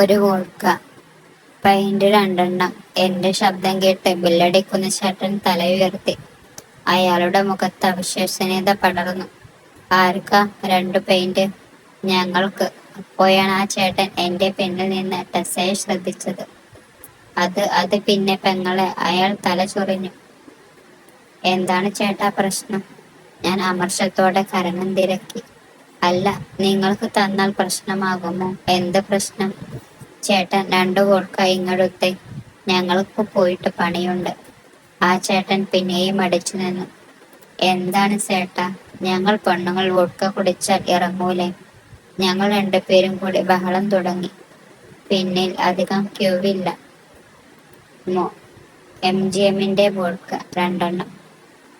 ഒരു വോൾക്ക. പെയിന്റ് രണ്ടെണ്ണം. എന്റെ ശബ്ദം കേട്ട് ബില്ലടിക്കുന്ന ചേട്ടൻ തലയുയർത്തി അയാളുടെ മുഖത്ത് അവിശ്വസനീയത പടർന്നു. ആർക്കാ? രണ്ട് പെയിന്റ് ഞങ്ങൾക്ക്. അപ്പോഴാണ് ആ ചേട്ടൻ എന്റെ പിന്നിൽ നിന്ന് ടെസ്സയെ ശ്രദ്ധിച്ചത്. അത് അത് പിന്നെ പെങ്ങളെ. അയാൾ തല ചൊറിഞ്ഞു. എന്താണ് ചേട്ടാ പ്രശ്നം? ഞാൻ അമർഷത്തോടെ കരണം തിരക്കി. അല്ല നിങ്ങൾക്ക് തന്നാൽ പ്രശ്നമാകുമോ? എന്ത് പ്രശ്നം? ചേട്ടൻ രണ്ടു കൊടുക്ക ഇങ്ങടുത്തെ ഞങ്ങൾക്ക് പോയിട്ട് പണിയുണ്ട്. ആ ചേട്ടൻ പിന്നെയും അടിച്ചു നിന്നു. എന്താണ് ചേട്ടാ? ഞങ്ങൾ പെണ്ണുങ്ങൾ വോഡ്ക കുടിച്ചാൽ ഇറങ്ങൂലേ? ഞങ്ങൾ രണ്ടുപേരും കൂടി ബഹളം തുടങ്ങി. പിന്നിൽ അധികം ക്യൂവില്ല. മോ എം ജി എമ്മിന്റെ വോഡ്ക രണ്ടെണ്ണം.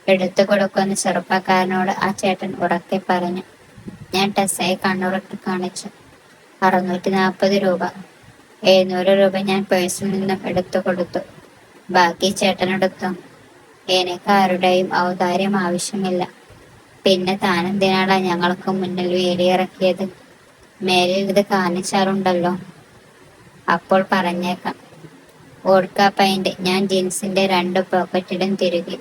എടുത്തു കൊടുക്കുന്ന ചെറുപ്പക്കാരനോട് ആ ചേട്ടൻ ഉറക്കെ പറഞ്ഞു. ഞാൻ ടെസ്സായി കണ്ണുറക്കി കാണിച്ചു. അറുന്നൂറ്റി നാൽപ്പത് രൂപ. എഴുന്നൂറ് രൂപ ഞാൻ പേഴ്സിൽ നിന്നും എടുത്തു കൊടുത്തു. ബാക്കി ചേട്ടനെടുത്തു. എനിക്ക് ആരുടെയും ഔദാര്യം ആവശ്യമില്ല. പിന്നെ താനെന്തിനാടാ ഞങ്ങൾക്ക് മുന്നിൽ വേലിയിറക്കിയത്? മേലിൽ ഇത് കാണിച്ചാറുണ്ടല്ലോ അപ്പോൾ പറഞ്ഞേക്കാം. ഓർക്ക പൈന്റ് ഞാൻ ജീൻസിന്റെ രണ്ട് പോക്കറ്റിലും തിരുകി.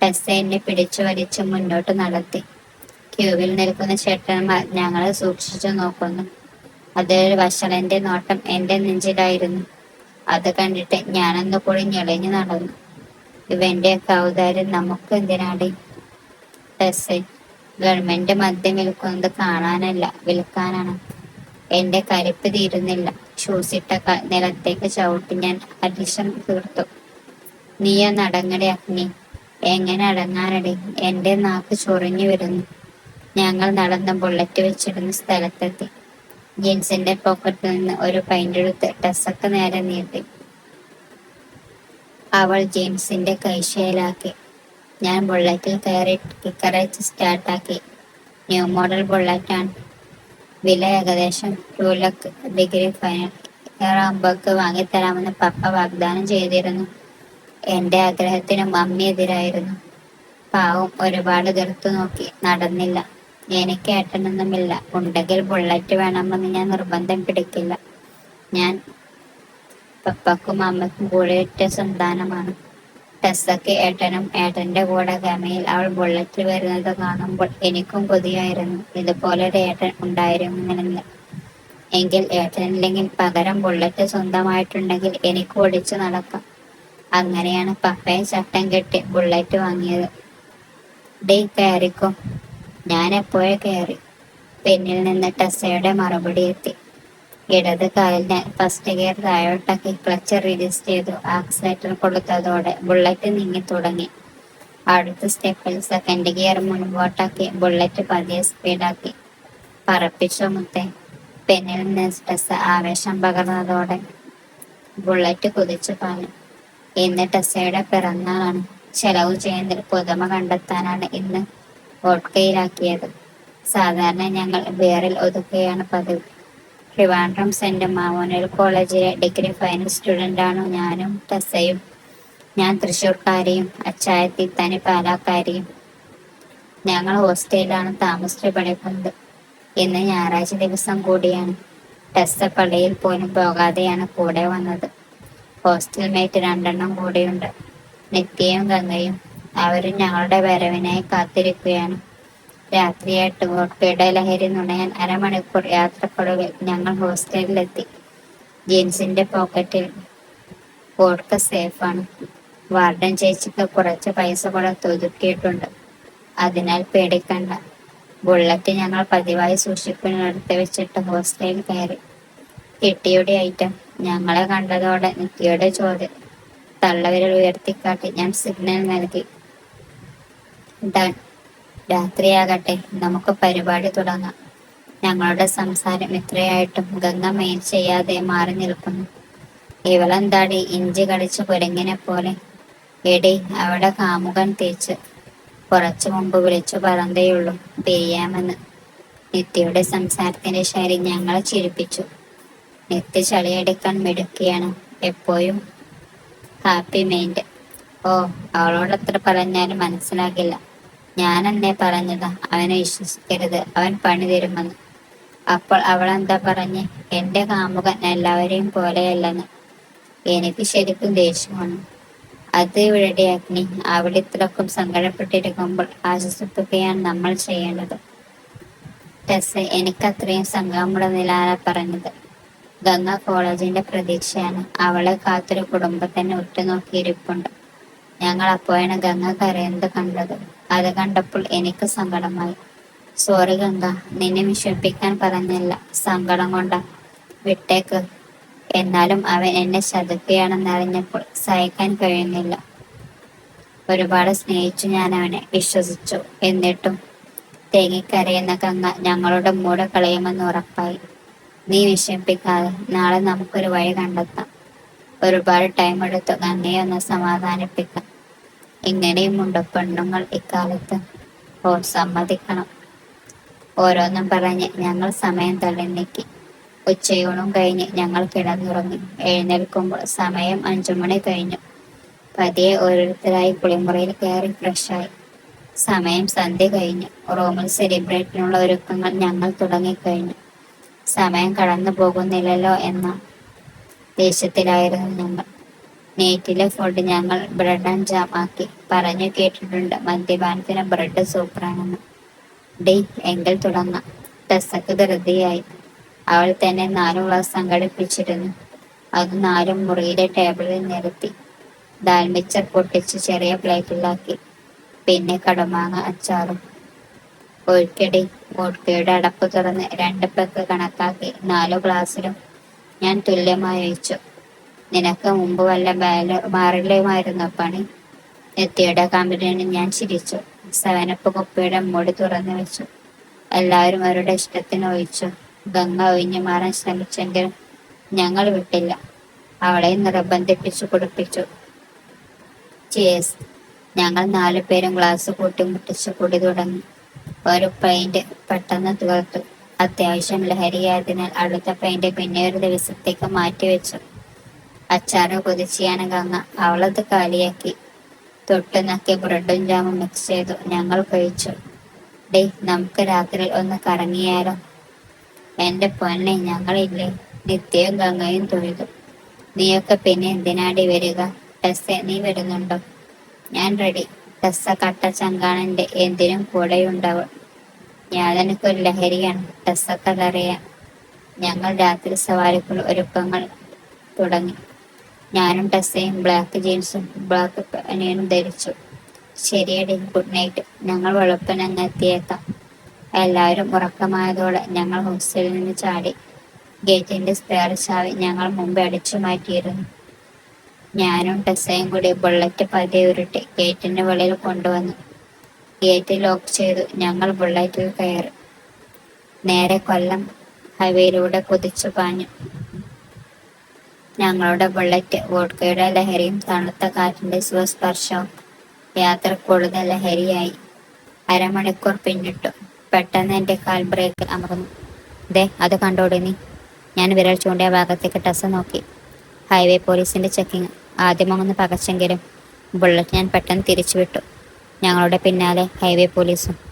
ടെസ്സ എന്നെ പിടിച്ചു വലിച്ചു മുന്നോട്ട് നടത്തി. ക്യൂവിൽ നിൽക്കുന്ന ചേട്ടന്മാർ ഞങ്ങളെ സൂക്ഷിച്ചു നോക്കുന്നു. അതൊരു വഷളന്റെ നോട്ടം എന്റെ നെഞ്ചിലായിരുന്നു. അത് കണ്ടിട്ട് ഞാനൊന്ന് കൂടി ഞെളിഞ്ഞു നടന്നു. ഇവന്റെ കൗതാരം നമുക്ക് എന്തിനാടി? ടെസ് ഗവൺമെന്റ് മദ്യം വിൽക്കുന്നത് കാണാനല്ല വിൽക്കാനാണ്. എന്റെ കരുപ്പ് തീരുന്നില്ല. ഷൂസിട്ട ക- നിലത്തേക്ക് ചവിട്ടി ഞാൻ അരിശം തീർത്തു. നീയ നടങ്ങടെ അഗ്നി. എങ്ങനെ അടങ്ങാനടി? എന്റെ നാക്ക് ചൊറിഞ്ഞു വരുന്നു. ഞങ്ങൾ നടന്ന ബുള്ളറ്റ് വെച്ചിരുന്ന സ്ഥലത്തെത്തി. ജീൻസിന്റെ പോക്കറ്റിൽ നിന്ന് ഒരു പൈന്റ് എടുത്ത് ടെസ്സക്ക് നേരെ നീട്ടി. അവൾ ജെയിംസിന്റെ കൈശയിലാക്കി. ഞാൻ ബുള്ളറ്റിൽ കയറി കിക്കറേച്ച് സ്റ്റാർട്ടാക്കി ന്യൂ മോഡൽ ബുള്ളറ്റാണ് വില ഏകദേശം ടു ലക്ക് ഡിഗ്രി ഫൈനൽ ഇയറാകുമ്പോൾക്ക് വാങ്ങിത്തരാമെന്ന് പപ്പ വാഗ്ദാനം ചെയ്തിരുന്നു. എന്റെ ആഗ്രഹത്തിന് മമ്മി എതിരായിരുന്നു. പാവം ഒരുപാട് തീർത്തു നോക്കി നടന്നില്ല. എനിക്ക് ഏട്ടനൊന്നുമില്ല. ഉണ്ടെങ്കിൽ ബുള്ളറ്റ് വേണമെന്ന് ഞാൻ നിർബന്ധം പിടിക്കില്ല. ഞാൻ പപ്പക്കും അമ്മക്കും കൂടെ ഇട്ട സന്താനമാണ്. ടെസ്സക്ക് ഏട്ടനും ഏട്ടന്റെ കൂടെ ഗമയിൽ അവൾ ബുള്ളറ്റിൽ വരുന്നത് കാണുമ്പോൾ എനിക്കും കൊതിയായിരുന്നു. ഇതുപോലെ ഒരു ഏട്ടൻ ഉണ്ടായിരുന്നില്ല എങ്കിൽ ഏട്ടനില്ലെങ്കിൽ പകരം ബുള്ളറ്റ് സ്വന്തമായിട്ടുണ്ടെങ്കിൽ എനിക്ക് ഓടിച്ചു നടക്കാം. അങ്ങനെയാണ് പപ്പയെ ചട്ടം കെട്ടി ബുള്ളറ്റ് വാങ്ങിയത്. ഡേ കയറിക്കോ. ഞാൻ എപ്പോഴേ കയറി പിന്നിൽ നിന്ന് ടെസ്സയുടെ മറുപടി എത്തി. ഇടത് കാലിന് ഫസ്റ്റ് ഗിയർ താഴോട്ടാക്കി ക്ലച്ച് റിലീസ് ചെയ്തു. ആക്സിലേറ്റർ കൊടുത്തതോടെ ബുള്ളറ്റ് നീങ്ങി തുടങ്ങി. അടുത്ത സ്റ്റെപ്പിൽ സെക്കൻഡ് ഗിയർ മുൻപോട്ടാക്കി ബുള്ളറ്റ് പതിയെ സ്പീഡാക്കി പറപ്പിച്ചു മുത്തെ. നിന്ന് ടെസ്സ ആവേശം പകർന്നതോടെ ബുള്ളറ്റ് കുതിച്ചു പാഞ്ഞു. ഇന്ന് ടെസ്സയുടെ പിറന്നാളാണ്. ചെലവ് ചെയ്യുന്നതിൽ പുതുമ കണ്ടെത്താനാണ് ഇന്ന് വോട്ട്കയിലാക്കിയത് സാധാരണ ഞങ്ങൾ ബിയറിൽ ഒതുക്കുകയാണ് പതിവ്. ട്രിവാൻഡ്രം സെന്റ് മാമോനൽ കോളേജിലെ ഡിഗ്രി ഫൈനൽ സ്റ്റുഡന്റ് ആണ് ഞാനും ടെസ്സയും ഞാൻ തൃശ്ശൂർക്കാരിയും അച്ചായത്തി തനി പാലാക്കാരിയും. ഞങ്ങൾ ഹോസ്റ്റലിലാണ് താമസിച്ച് പഠിക്കുന്നത്. ഇന്ന് ഞായറാഴ്ച ദിവസം കൂടിയാണ്. ടെസ്സ പള്ളിയിൽ പോലും പോകാതെയാണ് കൂടെ വന്നത്. ഹോസ്റ്റൽ മേറ്റ് രണ്ടെണ്ണം കൂടെയുണ്ട്. നിത്യയും ഗംഗയും അവരും ഞങ്ങളുടെ വരവിനായി കാത്തിരിക്കുകയാണ്. രാത്രി എട്ട് വോട്ടയുടെ ലഹരി നുണയാൻ അരമണിക്കൂർ യാത്രക്കൊടുവിൽ ഞങ്ങൾ ഹോസ്റ്റലിലെത്തി. ജീൻസിന്റെ പോക്കറ്റിൽ വോഡ്ക സേഫാണ്. വാർഡൻ ചേച്ചിക്ക് കുറച്ച് പൈസ കൊടുത്ത് ഒതുക്കിയിട്ടുണ്ട്. അതിനാൽ പേടിക്കണ്ട. ബുള്ളറ്റ് ഞങ്ങൾ പതിവായി സൂക്ഷിക്കുന്നിടത്ത് വെച്ചിട്ട് ഹോസ്റ്റലിൽ കയറി. കിട്ടിയുടെ ഐറ്റം ഞങ്ങളെ കണ്ടതോടെ നിത്യയുടെ ചോദ്യം തള്ളവിരൽ ഉയർത്തിക്കാട്ടി ഞാൻ സിഗ്നൽ നൽകി. ഡൺ രാത്രിയാകട്ടെ നമുക്ക് പരിപാടി തുടങ്ങാം. ഞങ്ങളുടെ സംസാരം ഇത്രയായിട്ടും ഗംഗ മെയിൻ ചെയ്യാതെ മാറി നിൽക്കുന്നു. ഇവളെന്താടി ഇഞ്ചി കളിച്ച് കുരങ്ങിനെ പോലെ? എടി അവിടെ കാമുകൻ തേച്ച് കുറച്ചു മുമ്പ് വിളിച്ചു പറഞ്ഞതേയുള്ളൂ പെയ്യാമെന്ന് നിത്യയുടെ സംസാരത്തിന്റെ ശരി ഞങ്ങളെ ചിരിപ്പിച്ചു. നിത്യ ചളിയടിക്കാൻ മിടുക്കിയാണ് എപ്പോഴും ഹാപ്പി മൈൻഡ്. ഓ അവളോട് എത്ര പറഞ്ഞാലും മനസ്സിലാകില്ല. ഞാൻ പറഞ്ഞത്? അവനെ വിശ്വസിക്കരുത്. അവൻ പണി തരുമെന്ന് അപ്പോൾ അവൾ എന്താ പറഞ്ഞ്? എന്റെ കാമുകൻ എല്ലാവരെയും പോലെയല്ലെന്ന്. എനിക്ക് ശരിക്കും ദേഷ്യമാണ്. അത് ഇവിടെ അഗ്നി. അവൾ ഇത്രക്കും സങ്കടപ്പെട്ടിരിക്കുമ്പോൾ ആശ്വസിപ്പിക്കുകയാണ് നമ്മൾ ചെയ്യേണ്ടത്. ടെസ് എനിക്ക് അത്രയും നിലാന പറഞ്ഞത്. ഗംഗ കോളേജിന്റെ പ്രതീക്ഷയാണ്. അവളെ കാത്തൊരു കുടുംബത്തിനെ ഉറ്റുനോക്കിയിരിപ്പുണ്ട്. ഞങ്ങൾ അപ്പോഴാണ് ഗംഗ കരയുന്നത് കണ്ടത്. അത് കണ്ടപ്പോൾ എനിക്ക് സങ്കടമായി. സോറി ഗംഗ. നിന്നെ വിഷമിപ്പിക്കാൻ പറഞ്ഞില്ല. സങ്കടം കൊണ്ട. വിട്ടേക്ക്. എന്നാലും അവൻ എന്നെ ചതുക്കുകയാണെന്നറിഞ്ഞപ്പോൾ സഹിക്കാൻ കഴിയുന്നില്ല. ഒരുപാട് സ്നേഹിച്ചു ഞാൻ അവനെ. വിശ്വസിച്ചു. എന്നിട്ടും തേങ്ങിക്കരയുന്ന ഗംഗ ഞങ്ങളുടെ മൂട് കളയുമെന്ന് ഉറപ്പായി. നീ വിഷമിപ്പിക്കാതെ നാളെ നമുക്കൊരു വഴി കണ്ടെത്താം. ഒരുപാട് ടൈം എടുത്തു ഗംഗയെ ഒന്ന് സമാധാനിപ്പിക്കാം. ഇങ്ങനെയുമുണ്ട് പെണ്ണുങ്ങൾ ഇക്കാലത്ത്. ഓ സമ്മതിക്കണം. ഓരോന്നും പറഞ്ഞ് ഞങ്ങൾ സമയം തള്ളി നീക്കി. ഉച്ചയൂണും കഴിഞ്ഞ് ഞങ്ങൾ കിടന്നുറങ്ങി. എഴുന്നേൽക്കുമ്പോൾ സമയം അഞ്ചു മണി കഴിഞ്ഞു. പതിയെ ഓരോരുത്തരായി കുളിമുറിയിൽ കയറി ഫ്രഷായി സമയം സന്ധ്യ കഴിഞ്ഞു. റൂമിൽ സെലിബ്രേറ്റിനുള്ള ഒരുക്കങ്ങൾ ഞങ്ങൾ തുടങ്ങിക്കഴിഞ്ഞു. സമയം കടന്നു പോകുന്നില്ലല്ലോ എന്ന ദേഷ്യത്തിലായിരുന്നു ഞങ്ങൾ. നേറ്റിലെ ഫുഡ് ഞങ്ങൾ ബ്രെഡ് ആൻഡ് ജാം ആക്കി. പറഞ്ഞു കേട്ടിട്ടുണ്ട്. മദ്യപാനത്തിന് ബ്രെഡ് സൂപ്പറാണെന്ന് ഡേ എങ്കിൽ തുടങ്ങാം. ടെസ്സക്ക് ധൃതിയായി. അവൾ തന്നെ നാലു ഗ്ലാസ് സംഘടിപ്പിച്ചിരുന്നു. അത് നാലും മുറിയിലെ ടേബിളിൽ നിരത്തി. ദാൽമിച്ചർ പൊട്ടിച്ച് ചെറിയ പ്ലേറ്റിലാക്കി പിന്നെ കടുമാങ്ങ അച്ചാറും. ഒഴുക്കടി വോഡ്കയുടെ അടപ്പ് തുറന്ന് രണ്ട് പെക്ക് കണക്കാക്കി നാലു ഗ്ലാസ്സിലും ഞാൻ തുല്യമായി ഒഴിച്ചു. നിനക്ക് മുമ്പ് വല്ല ബാല മാറില്ലയുമായിരുന്നു പണി? നെത്തിയുടെ കമ്പനിയാണ് ഞാൻ ചിരിച്ചു. സവനപ്പ് കുപ്പിയുടെ മുടി തുറന്നു വെച്ചു. എല്ലാവരും അവരുടെ ഇഷ്ടത്തിന് ഒഴിച്ചു. ഗംഗ ഒഴിഞ്ഞു മാറാൻ ശ്രമിച്ചെങ്കിലും ഞങ്ങൾ വിട്ടില്ല. അവളെ നിർബന്ധിപ്പിച്ചു കുടിപ്പിച്ചു. ചേസ് ഞങ്ങൾ നാലു പേരും ഗ്ലാസ് കൂട്ടിമുട്ടിച്ച് കുടി തുടങ്ങി. ഒരു പെയിന്റ് പെട്ടെന്ന് തീർത്തു അത്യാവശ്യം ലഹരിയായതിനാൽ അടുത്ത പെയിന്റ് പിന്നെ ഒരു ദിവസത്തേക്ക് മാറ്റിവെച്ചു. അച്ചാറ് കുതിച്ചിയാണ് കന്ന അവളത് കാലിയാക്കി. തൊട്ട് നക്കി ബ്രെഡും ജാമും മിക്സ് ചെയ്തു. ഞങ്ങൾ കഴിച്ചു. ഡേ നമുക്ക് രാത്രി ഒന്ന് കറങ്ങിയാലോ? എന്റെ പൊന്നെ ഞങ്ങളില്ലേ? നിത്യവും ഗംഗയും തൊഴുതു. നീയൊക്കെ പിന്നെ എന്തിനാടി വരിക? ടെസ്സെ നീ വരുന്നുണ്ടോ ഞാൻ റെഡി ടെസ്സ കട്ട ചങ്കാണന്റെ എന്തിനും കൂടെയുണ്ടാവും. ഞാതനക്കൊരു ലഹരിയാണ്. ടെസ്സക്കതറിയാം ഞങ്ങൾ രാത്രി സവാരിക്കുള്ള ഒരുക്കങ്ങൾ തുടങ്ങി. ഞാനും ടെസ്സയും ബ്ലാക്ക് ജീൻസും ബ്ലാക്ക് പനിയനും ധരിച്ചു. ശരിയടി ഗുഡ് നൈറ്റ് ഞങ്ങൾ വെളുപ്പനങ്ങ് എത്തിയേക്കാം. എല്ലാവരും ഉറക്കമായതോടെ ഞങ്ങൾ ഹോസ്റ്റലിൽ നിന്ന് ചാടി. ഗേറ്റിന്റെ സ്പെയർ ചാവി ഞങ്ങൾ മുമ്പ് അടിച്ചു മാറ്റിയിരുന്നു. ഞാനും ടെസ്സയും കൂടി ബുള്ളറ്റ് പതിയെ ഉരുട്ടി ഗേറ്റിന്റെ വെളിയിൽ കൊണ്ടുവന്നു. ഗേറ്റ് ലോക്ക് ചെയ്തു ഞങ്ങൾ ബുള്ളറ്റിൽ കയറി. നേരെ കൊല്ലം ഹൈവേയിലൂടെ കുതിച്ചു പാഞ്ഞു. ഞങ്ങളുടെ ബുള്ളറ്റ് വോഡ്കയുടെ ലഹരിയും തണുത്ത കാറ്റിന്റെ സ്വസ്പർശവും യാത്ര കൂടുതൽ ലഹരിയായി. അരമണിക്കൂർ പിന്നിട്ടു. പെട്ടെന്ന് എന്റെ കാൽ ബ്രേക്ക് അമർന്നു. ദേ അത് കണ്ടോടി നീ. ഞാൻ വിരൽ ചൂണ്ടിയ ഭാഗത്തേക്ക് ടസ് നോക്കി. ഹൈവേ പോലീസിന്റെ ചെക്കിങ് ആദ്യമൊന്ന് പകച്ചെങ്കിലും ബുള്ളറ്റ് ഞാൻ പെട്ടെന്ന് തിരിച്ചുവിട്ടു. ഞങ്ങളുടെ പിന്നാലെ ഹൈവേ പോലീസും